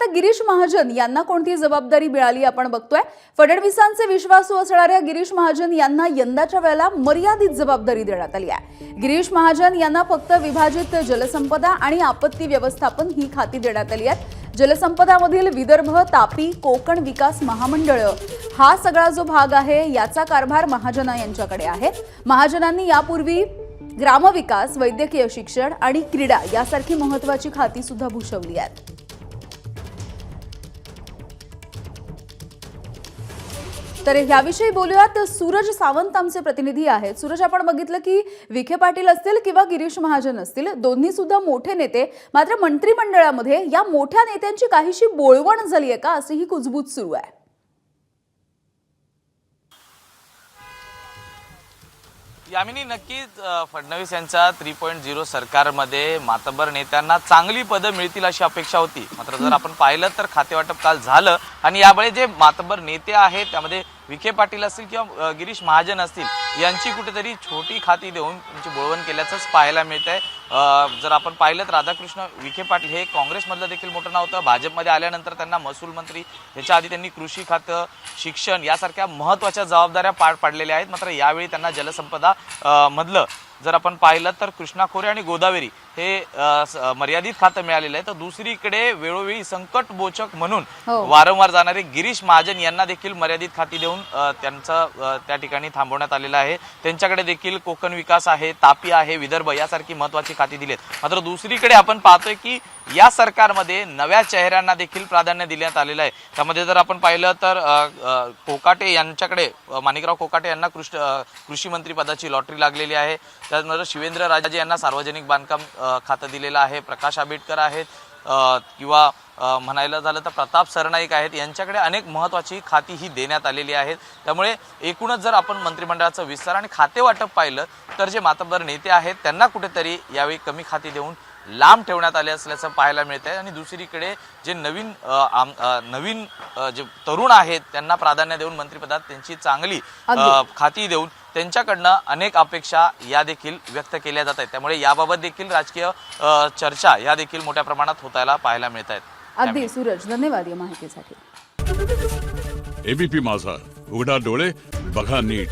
तर गिरीश महाजन यांना कोणती जबाबदारी मिळाली आपण बघतोय. फडणवीसांचे विश्वासू असणाऱ्या गिरीश महाजन यांना यंदाच्या वेळेला मर्यादित जबाबदारी देण्यात आली आहे. गिरीश महाजन यांना फक्त विभाजित जलसंपदा आणि आपत्ती व्यवस्थापन ही खाती देण्यात आली आहेत. जलसंपदामधील विदर्भ तापी कोकण विकास महामंडळ हा सगळा जो भाग आहे याचा कारभार महाजना यांच्याकडे आहे. महाजनांनी यापूर्वी ग्रामविकास वैद्यकीय शिक्षण आणि क्रीडा यासारखी महत्वाची खाती सुद्धा भूषवली आहेत. तर याविषयी बोलूयात. सूरज सावंत आमचे प्रतिनिधी आहेत. सूरज आपण बघितलं की विखे पाटील असतील किंवा गिरीश महाजन असतील दोन्ही सुद्धा मोठे नेते. मात्र मंत्रिमंडळामध्ये या मोठ्या नेत्यांची काहीशी बोळवण झाली आहे का? अशी ही कुजबूज सुरू आहे. यामिनी नक्कीच फडणवीस यांच्या थ्री पॉईंट झिरो सरकारमध्ये मातबर नेत्यांना चांगली पदं मिळतील अशी अपेक्षा होती. मात्र जर आपण पाहिलं तर खातेवाटप काल झालं आणि यावेळी जे मातबर नेते आहेत त्यामध्ये विखे पाटील असतील किंवा गिरीश महाजन असतील यांची कुठेतरी छोटी खाती देऊन त्यांची बोळवण केल्याचंच पाहायला मिळत आहे जर आपण पाहिलं तर राधाकृष्ण विखे पाटील हे काँग्रेसमधलं देखील मोठं नाव होतं. भाजपमध्ये आल्यानंतर त्यांना महसूल मंत्री ह्याच्या आधी त्यांनी कृषी खातं शिक्षण यासारख्या महत्त्वाच्या जबाबदाऱ्या पार पाडलेल्या आहेत. मात्र यावेळी त्यांना जलसंपदा मधलं जर आपण पाहिलं तर कृष्णा खोरे आणि गोदावरी हे मर्यादित खातं मिळालेलं आहे. तर दुसरीकडे वेळोवेळी संकट बोचक म्हणून हो. वारंवार जाणारे गिरीश महाजन यांना देखील मर्यादित खाती देऊन त्यांचं त्या ठिकाणी थांबवण्यात आलेलं आहे. त्यांच्याकडे देखील कोकण विकास आहे तापी आहे विदर्भ यासारखी महत्वाची खाती दिलीत. मात्र दुसरीकडे आपण पाहतोय की या सरकारमध्ये नव्या चेहऱ्यांना देखील प्राधान्य देण्यात आलेलं आहे. त्यामध्ये जर आपण पाहिलं तर कोकाटे यांच्याकडे माणिकराव कोकाटे यांना कृष्ण कृषी मंत्री पदाची लॉटरी लागलेली आहे. त्यानंतर शिवेंद्र राजाजी यांना सार्वजनिक बांधकाम खातं दिलेलं आहे. प्रकाश आंबेडकर आहेत. किंवा म्हणायला झालं तर प्रताप सरनाईक आहेत. यांच्याकडे अनेक महत्त्वाची खाती ही देण्यात आलेली आहेत. त्यामुळे एकूणच जर आपण मंत्रिमंडळाचं विस्तार आणि खाते वाटप पाहिलं तर जे मातब्बर नेते आहेत त्यांना कुठेतरी यावेळी कमी खाती देऊन लांब ठेवण्यात आले असल्याचं पाहायला मिळत आहे आणि दुसरीकडे जे नवीन आम- नवीन जे तरुण आहेत त्यांना प्राधान्य देऊन मंत्रिपदात त्यांची चांगली. खाती देऊन त्यांच्याकडनं अनेक अपेक्षा या देखील व्यक्त केल्या जात आहेत. त्यामुळे याबाबत देखील राजकीय चर्चा या देखील मोठ्या प्रमाणात होतायला पाहायला मिळत आहेत. अगदी. सूरज धन्यवाद या माहितीसाठी. एबीपी माझा. उघडा डोळे बघा नीट.